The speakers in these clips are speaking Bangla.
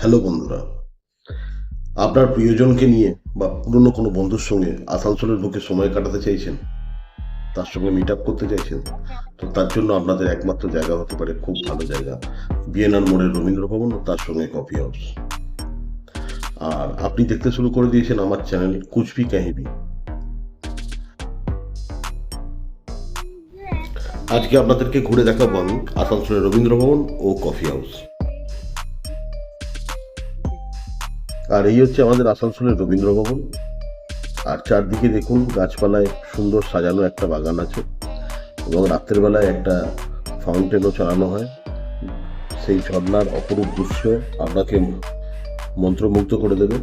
হ্যালো বন্ধুরা। আপনার প্রিয়জনকে নিয়ে বা পুরনো কোনো বন্ধুর সঙ্গে আসানসোলের বুকে সময় কাটাতে চাইছেন, তার সঙ্গে মিট আপ করতে চাইছেন, তো তার জন্য আপনাদের একমাত্র জায়গা হতে পারে খুব ভালো জায়গা বিএনআর মোড়ের রবীন্দ্র ভবন ও তার সঙ্গে কফি হাউস আর আপনি দেখতে শুরু করে দিয়েছেন আমার চ্যানেল কুচবি কাহিবি আজকে আপনাদেরকে ঘুরে দেখাবো আমি আসানসোলের রবীন্দ্র ভবন ও কফি হাউস আর এই হচ্ছে আমাদের আসানসোলের রবীন্দ্র ভবন আর চারদিকে দেখুন, গাছপালায় সুন্দর সাজানো একটা বাগান আছে এবং রাত্রের বেলায় একটা ফাউন্টেনও চালানো হয়। সেই ঝর্ণার অপরূপ দৃশ্য আপনাকে মন্ত্রমুগ্ধ করে দেবে।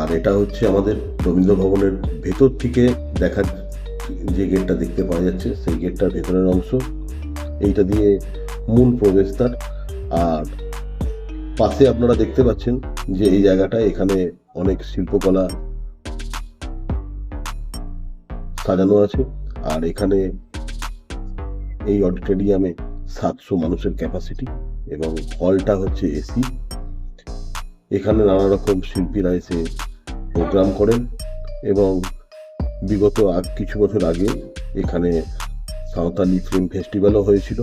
আর এটা হচ্ছে আমাদের রবীন্দ্র ভবনের ভেতর থেকে দেখার যে গেটটা দেখতে পাওয়া যাচ্ছে, সেই গেটটার ভেতরের অংশ। এইটা দিয়ে মূল প্রবেশদ্বার। আর পাশে আপনারা দেখতে পাচ্ছেন যে এই জায়গাটা এখানে অনেক শিল্পকলা সাজানো আছে। আর এখানে এই অডিটোরিয়ামে সাতশো মানুষের ক্যাপাসিটি এবং হলটা হচ্ছে এসি। এখানে নানা রকম শিল্পীরা এসে প্রোগ্রাম করেন এবং বিগত কিছু বছর আগে এখানে সাঁওতালি ফিল্ম ফেস্টিভ্যালও হয়েছিল।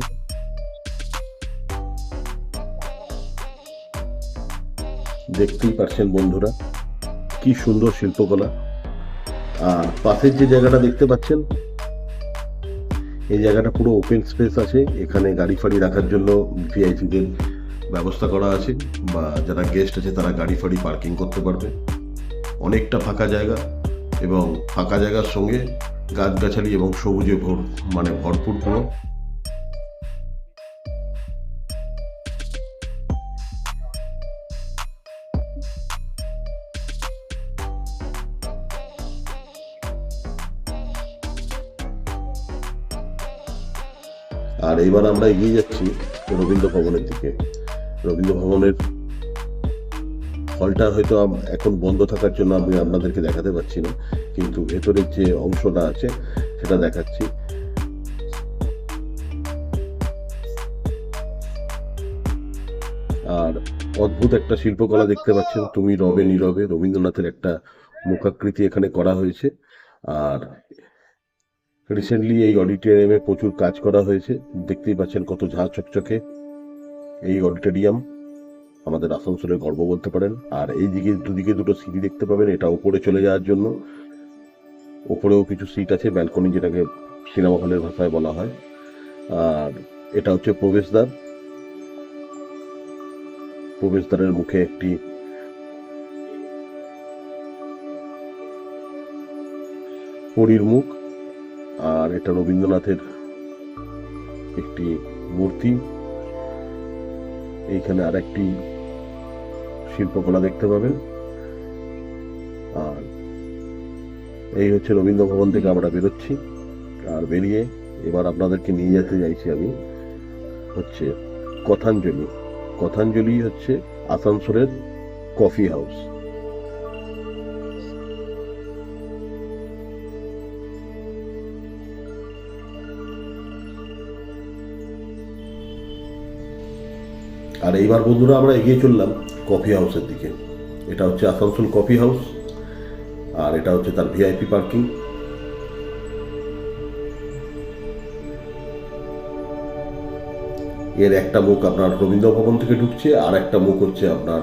দেখতেই পাচ্ছেন বন্ধুরা, কি সুন্দর শিল্পকলা। আর পাশের যে জায়গাটা দেখতে পাচ্ছেন, এই জায়গাটা পুরো ওপেন স্পেস আছে। এখানে গাড়ি ফাড়ি রাখার জন্য ভিআইপিদের ব্যবস্থা করা আছে, বা যারা গেস্ট আছে তারা গাড়ি ফাড়ি পার্কিং করতে পারবে। অনেকটা ফাঁকা জায়গা এবং ফাঁকা জায়গার সঙ্গে গাছগাছালি এবং সবুজে ভর মানে ভরপুর পুরো আর এবার আমরা এগিয়ে যাচ্ছি রবীন্দ্র ভবনের দিকে। রবীন্দ্র ভবনের হলটা হয়তো এখন বন্ধ থাকার জন্য আমি আপনাদেরকে দেখাতে পাচ্ছি না, কিন্তু ভেতরের যে অংশটা আছে, সেটা দেখাচ্ছি। আর অদ্ভুত একটা শিল্পকলা দেখতে পাচ্ছেন তুমি রবে নীরবে। রবীন্দ্রনাথের একটা মুখাকৃতি এখানে করা হয়েছে। আর রিসেন্টলি এই অডিটোরিয়ামে প্রচুর কাজ করা হয়েছে। দেখতেই পাচ্ছেন কত ঝাঁ চকচকে। এই অডিটোরিয়াম আমাদের আসানসোলের গর্ব বলতে পারেন। আর এই দিকে দুদিকে দুটো সিঁড়ি দেখতে পাবেন, এটা উপরে চলে যাওয়ার জন্য। ওপরেও কিছু সিট আছে ব্যালকনি যেটাকে সিনেমা হলের ভাষায় বলা হয়। আর এটা হচ্ছে প্রবেশদ্বার। প্রবেশদ্বারের মুখে একটি পরীর মুখ। আর এটা রবীন্দ্রনাথের একটি মূর্তি। এইখানে আর একটি শিল্পকলা দেখতে পাবেন। আর এই হচ্ছে রবীন্দ্র ভবন থেকে আমরা বেরোচ্ছি। আর বেরিয়ে এবার আপনাদেরকে নিয়ে যেতে চাইছি আমি হচ্ছে কথাঞ্জলি। কথাঞ্জলি হচ্ছে আসানসোলের কফি হাউস। আর এইবার বন্ধুরা আমরা এগিয়ে চললাম কফি হাউসের দিকে। এটা হচ্ছে আসানসোল কফি হাউস আর এটা হচ্ছে তার ভিআইপি পার্কিং এর একটা মুখ আপনার রবীন্দ্র ভবন থেকে ঢুকছে, আর একটা মুখ হচ্ছে আপনার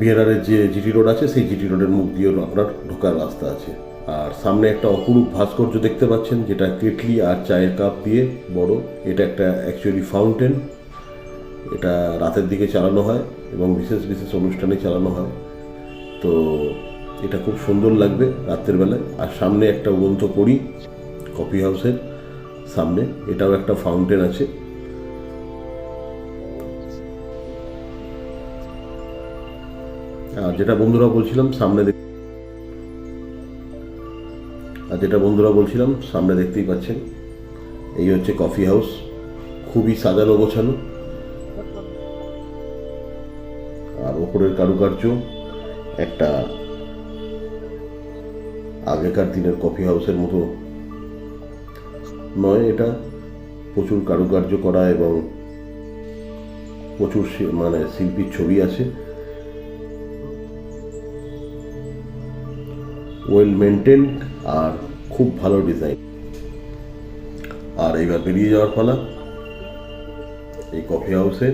বিহারের যে জিটি রোড আছে, সেই জিটি রোডের মুখ দিয়েও আপনার ঢোকার রাস্তা আছে। আর সামনে একটা অপরূপ ভাস্কর্য দেখতে পাচ্ছেন, যেটা কেটলি আর চায়ের কাপ দিয়ে বড়। এটা একটা অ্যাকচুয়ালি ফাউন্টেন এটা রাতের দিকে চালানো হয় এবং বিশেষ বিশেষ অনুষ্ঠানে চালানো হয়। তো এটা খুব সুন্দর লাগবে রাতের বেলায় আর সামনে একটা উড়ন্ত পড়ি কফি হাউসের সামনে। এটাও একটা ফাউন্টেন আছে। আর যেটা বন্ধুরা বলছিলাম, সামনে আর যেটা বন্ধুরা বলছিলাম, সামনে দেখতেই পাচ্ছেন। এই হচ্ছে কফি হাউস খুবই সাজানো গোছানো। ওপরের কারুকার্য, একটা আগেকার দিনের কফি হাউসের মতো নয় এটা। প্রচুর কারুকার্য করা এবং প্রচুর মানে শিল্পীর ছবি আছে। ওয়েল মেনটেন আর খুব ভালো ডিজাইন আর এইবার বেরিয়ে যাওয়ার পালা এই কফি হাউসে।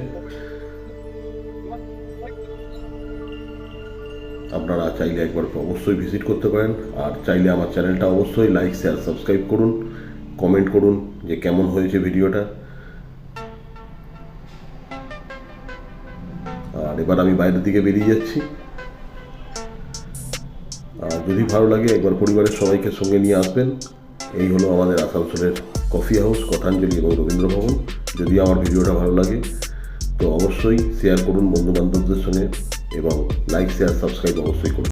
আপনারা চাইলে একবার অবশ্যই ভিজিট করতে পারেন। আর চাইলে আমার চ্যানেলটা অবশ্যই লাইক শেয়ার সাবস্ক্রাইব করুন। কমেন্ট করুন যে কেমন হয়েছে ভিডিওটা আর এবার আমি বাইরের দিকে বেরিয়ে যাচ্ছি। আর যদি ভালো লাগে, একবার পরিবারের সবাইকে সঙ্গে নিয়ে আসবেন। এই হলো আমাদের আসানসোলের কফি হাউস কথাঞ্জলি এবং রবীন্দ্র ভবন যদি আমার ভিডিওটা ভালো লাগে, তো অবশ্যই শেয়ার করুন বন্ধু বান্ধবদের সঙ্গে। এবং লাইক শেয়ার সাবস্ক্রাইব অবশ্যই করুন।